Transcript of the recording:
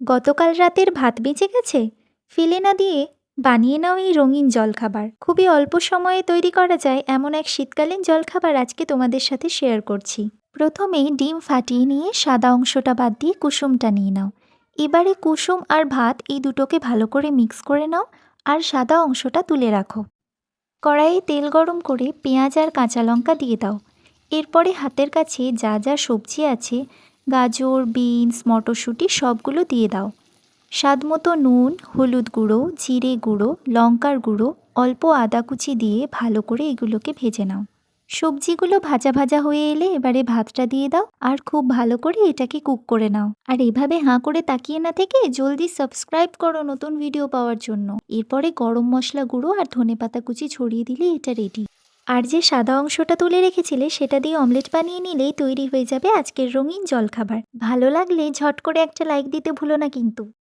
গতকাল রাতের ভাত বেঁচে গেছে? ফেলে না দিয়ে বানিয়ে নাও এই রঙিন জলখাবার। খুবই অল্প সময়ে তৈরি করা যায় এমন এক শীতকালীন জলখাবার আজকে তোমাদের সাথে শেয়ার করছি। প্রথমেই ডিম ফাটিয়ে নিয়ে সাদা অংশটা বাদ দিয়ে কুসুমটা নিয়ে নাও। এবারে কুসুম আর ভাত এই দুটোকে ভালো করে মিক্স করে নাও আর সাদা অংশটা তুলে রাখো। কড়াইয়ে তেল গরম করে পেঁয়াজ আর কাঁচা লঙ্কা দিয়ে দাও। এরপরে হাতের কাছে যা যা সবজি আছে গাজর, বিনস, মটরশুঁটি সবগুলো দিয়ে দাও। স্বাদ মতো নুন, হলুদ গুঁড়ো, জিরে গুঁড়ো, লঙ্কার গুঁড়ো, অল্প আদা কুচি দিয়ে ভালো করে এগুলোকে ভেজে নাও। সবজিগুলো ভাজা ভাজা হয়ে এলে এবারে ভাতটা দিয়ে দাও আর খুব ভালো করে এটাকে কুক করে নাও। আর এভাবে হাঁ করে তাকিয়ে না থেকে জলদি সাবস্ক্রাইব করো নতুন ভিডিও পাওয়ার জন্য। এরপরে গরম মশলা গুঁড়ো আর ধনেপাতা কুচি ছড়িয়ে দিলে এটা রেডি আর যে সাদা অংশটা তুলে রেখেছিলে সেটা দিয়ে অমলেট বানিয়ে নিলেই তৈরি হয়ে যাবে আজকের রঙিন জলখাবার। ভালো লাগলে ঝট করে একটা লাইক দিতে ভুলো না কিন্তু।